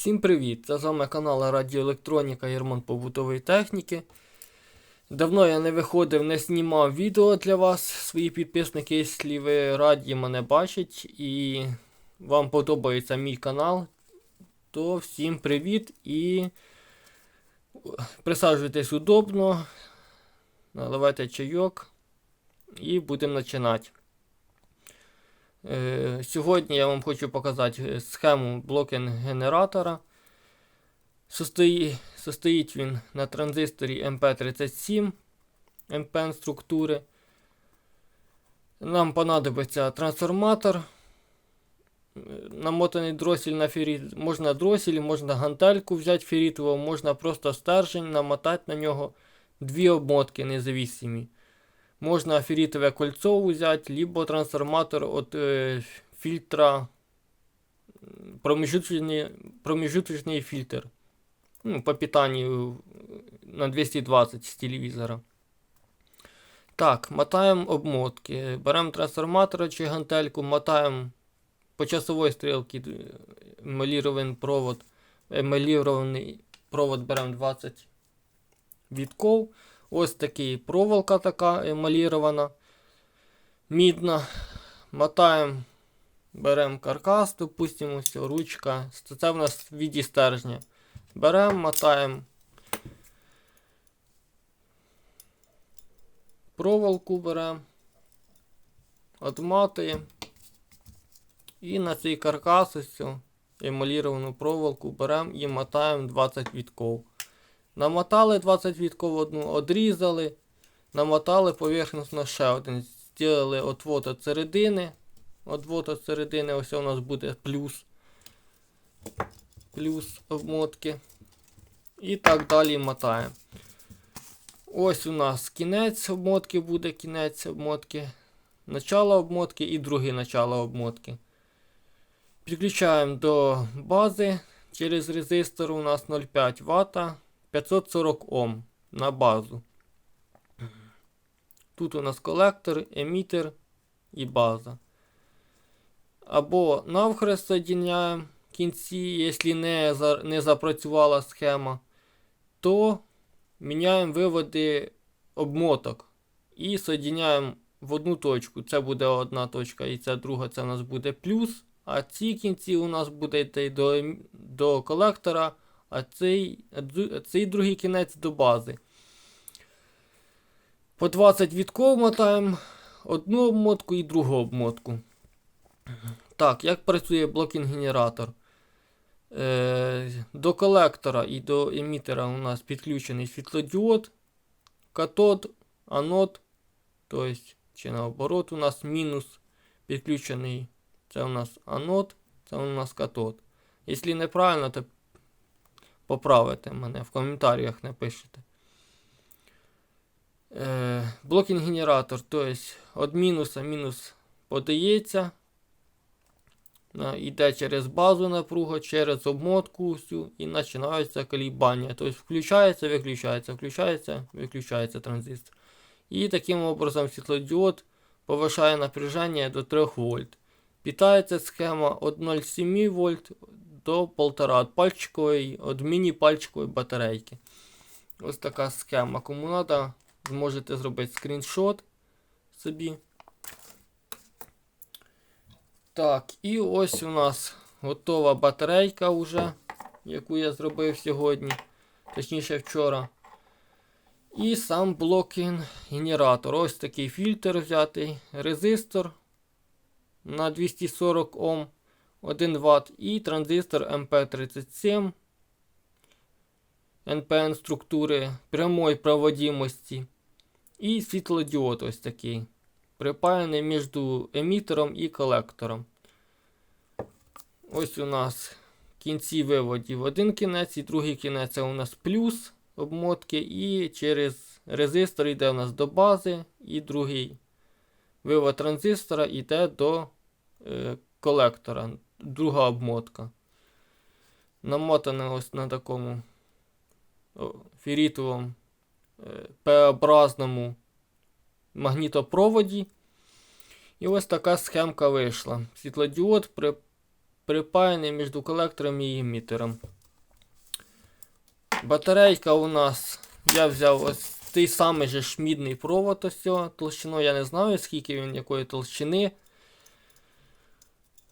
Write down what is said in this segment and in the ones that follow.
Всім привіт! Це з вами канал Радіоелектроніка і ремонт побутової техніки. Давно я не виходив, не знімав відео для вас, свої підписники, якщо ви раді мене бачать і вам подобається мій канал, то всім привіт і присаджуйтесь удобно, наливайте чайок і будемо починати. Е, Сьогодні я вам хочу показати схему блокінг-генератора. Состоїть, він на транзисторі MP37 MPN структури. Нам понадобиться трансформатор. Е, Намотаний дросель на феріт. Можна дросель, можна гантельку взяти ферітову, можна просто стержень, намотати на нього дві обмотки независимі. Можна ферритовое кольцо взять, либо трансформатор от э, фильтра, промежуточный, промежуточный фильтр ну, по питанию на 220 з телевізора. Так, мотаємо обмотки. Беремо трансформатора чи гантельку, мотаємо по часовій стрілці емалірований провод. Емалірований провод беремо 20 вітков. Ось такий проволока така емалірована, мідна. Мотаємо, беремо каркас, допустимо, все, ручка. Це в нас в віді стержня. Беремо, мотаємо проволоку беремо, отматуємо. І на цей каркас ось емаліровану проволоку беремо і мотаємо 20 вітков. Намотали 20 вітков одну, одрізали, намотали поверхностно ще один. Зробили отвод від середини. Отвод від середини, ось у нас буде плюс. Плюс обмотки. І так далі мотаємо. Ось у нас кінець обмотки буде, кінець обмотки. Начало обмотки і друге начало обмотки. Підключаємо до бази. Через резистор у нас 0,5 Вт. 540 Ом на базу. Тут у нас колектор, емітер і база. Або навхрест соединяємо в кінці, якщо не, не запрацювала схема, то міняємо виводи обмоток і соединяємо в одну точку. Це буде одна точка, і ця друга це у нас буде плюс. А ці кінці у нас буде йти до, до колектора а цей, цей другий кінець до бази. По 20 відков мотаємо одну обмотку і другу обмотку. Так, як працює блокінг-генератор? Е, До колектора і до емітера у нас підключений світлодіод, катод, анод. Тобто, чи наоборот, у нас мінус підключений. Це у нас анод, це у нас катод. Якщо неправильно, то поправити мене, в коментарях напишете. Е, Блокінг-генератор, тобто від мінуса мінус подається. Йде через базу напруга, через обмотку всю і починається колібання. Тобто включається, виключається, включається, виключається транзистор. І таким образом світлодіод повишає напряження до 3 вольт. Питається схема від 0,7 вольт до 1,5 від пальчикової, від міні-пальчикової батарейки. Ось така схема. Кому зможете зробити скріншот собі. Так, і ось у нас готова батарейка вже, яку я зробив сьогодні, точніше вчора. І сам блокін генератор. Ось такий фільтр взятий, резистор на 240 Ом. 1 Вт і транзистор MP37 NPN структури прямої проводимості. І світлодіод ось такий. Припаяний між емітером і колектором. Ось у нас кінці виводів один кінець і другий кінець це у нас плюс обмотки. І через резистор йде у нас до бази, і другий вивод транзистора йде до е, колектора друга обмотка. Намотана ось на такому ферритовому е, П-образному магнітопроводі. І ось така схемка вийшла. Світлодіод при, припаяний між колектором і емітером. Батарейка у нас. Я взяв ось той самий же ж мідний провод ось цього. Толщиною я не знаю, скільки він якої толщини.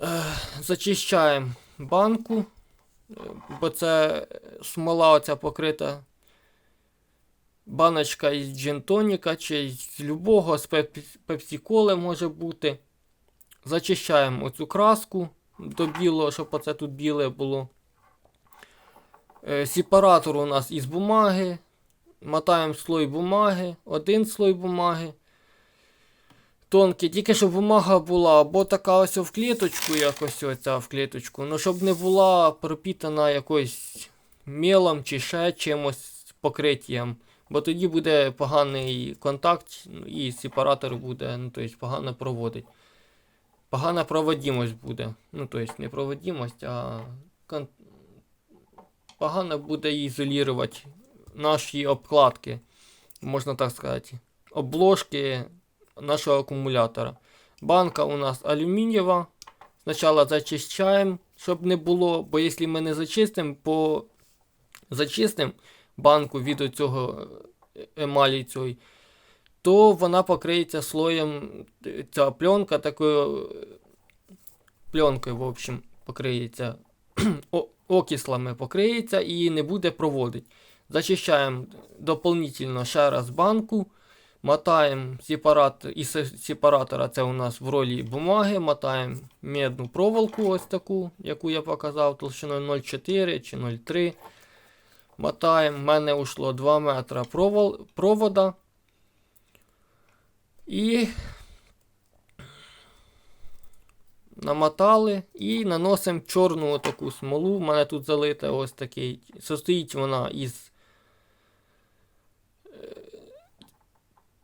Е, Зачищаємо банку, е, бо це смола оця покрита. Баночка із джентоніка чи з любого, з пепсі-коли може бути. Зачищаємо оцю краску до білого, щоб оце тут біле було. Е, Сепаратор у нас із бумаги. Мотаємо слой бумаги, один слой бумаги. Тонкий, тільки щоб бумага була або така ось в кліточку, якось оця в кліточку, ну щоб не була пропітана якоюсь мелом чи ще чимось покриттям. Бо тоді буде поганий контакт ну, і сепаратор буде, ну тобто погано проводить. Погана проводимость буде. Ну, тобто не проводимость, а кон... погано буде ізолювати наші обкладки, можна так сказати, обложки нашого акумулятора. Банка у нас алюмінієва. Спочатку зачищаємо, щоб не було, бо якщо ми не зачистимо, по зачистимо банку від цього емалі цієї, то вона покриється слоєм, ця пленка такою пленкою, в общем, покриється окислами покриється і не буде проводити. Зачищаємо дополнительно ще раз банку. Мотаємо сепарат, із сепаратора, це у нас в ролі бумаги, мотаємо медну проволоку, ось таку, яку я показав, толщиною 0,4 чи 0,3. Мотаємо, в мене ушло 2 метри провол, провода. І намотали і наносимо чорну таку смолу. У мене тут залита ось такий. Состоїть вона із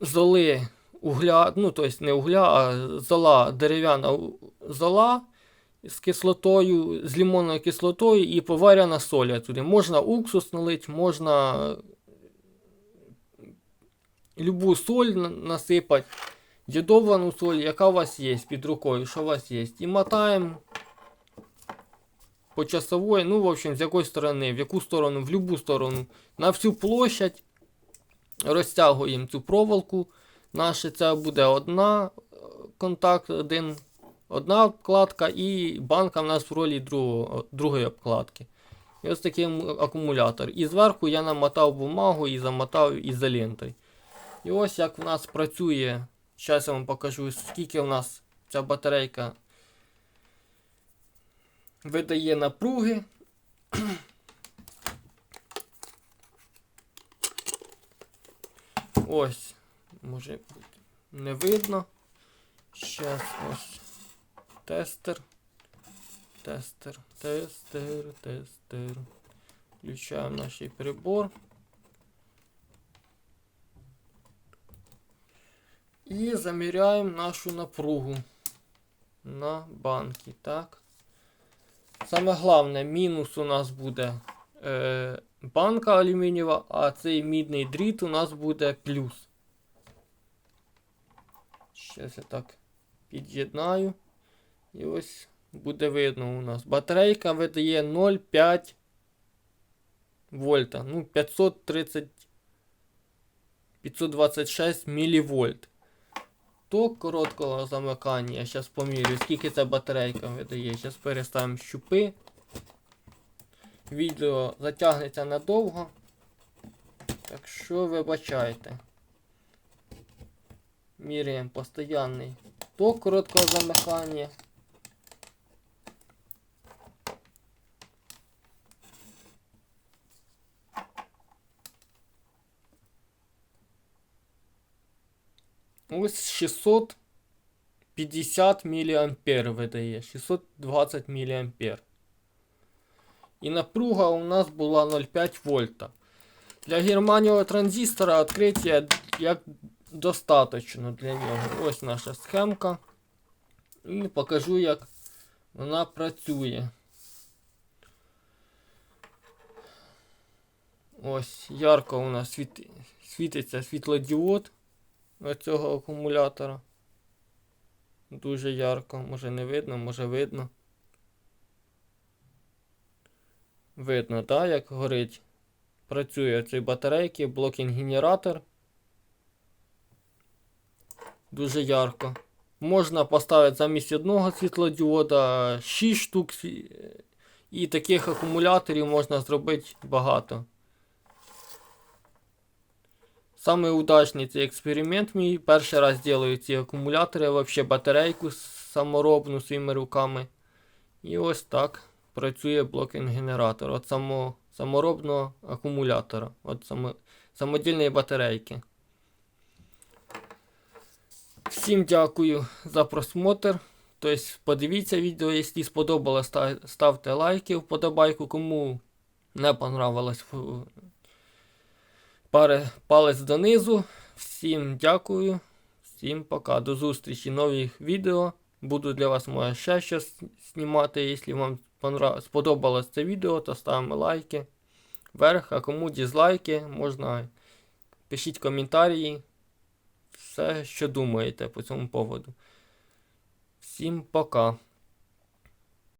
золи угля, ну, тобто не угля, а зола, дерев'яна зола з кислотою, з лимонною кислотою і поварена соля туди. Можна уксус налити, можна любу соль насипати, дідовану соль, яка у вас є під рукою, що у вас є. І мотаємо по часової, ну, в общем, з якої сторони, в яку сторону, в любу сторону, на всю площадь. Розтягуємо цю проволоку. Наша це буде одна е, контакт, один, одна обкладка і банка в нас в ролі другого, другої обкладки. І ось такий акумулятор. І зверху я намотав бумагу і замотав ізолентою. І ось як в нас працює. Зараз я вам покажу, скільки в нас ця батарейка видає напруги. Ось. Може бути не видно. Зараз ось. Тестер. Тестер, тестер, тестер. Включаємо наш прибор. І заміряємо нашу напругу на банки. Так. Саме головне, мінус у нас буде е, банка алюмінієва, а цей мідний дріт у нас буде плюс. Зараз я так під'єднаю. І ось буде видно у нас. Батарейка видає 0,5 вольта. Ну, 530 526 мВ. Ток короткого замикання. Я зараз помірю, скільки ця батарейка видає. Зараз переставимо щупи. Відео затягнеться надовго. Так що вибачайте. Міряємо постоянний ток короткого замикання. Ось 650 мА видає. 620 мА. І напруга у нас була 0,5 вольта. Для германієвого транзистора відкриття як достатньо для нього. Ось наша схемка. І покажу, як вона працює. Ось ярко у нас світ... світиться світлодіод цього акумулятора. Дуже ярко, може не видно, може видно. Видно, так, як горить. Працює цей батарейки, блокінг-генератор. Дуже ярко. Можна поставити замість одного світлодіода 6 штук. І таких акумуляторів можна зробити багато. Самий удачний цей експеримент мій. Перший раз делаю ці акумулятори, вообще батарейку саморобну своїми руками. І ось так працює блокінг-генератор. От само, саморобного акумулятора. От само, самодільної батарейки. Всім дякую за просмотр. Тобто подивіться відео, якщо сподобалось, ставте лайки, вподобайку. Кому не понравилось, палець донизу. Всім дякую. Всім пока. До зустрічі в нових відео. Буду для вас може ще щось знімати. Якщо вам сподобалось це відео, то ставимо лайки вверх, а кому дізлайки, можна пишіть коментарі. Все, що думаєте по цьому поводу. Всім пока.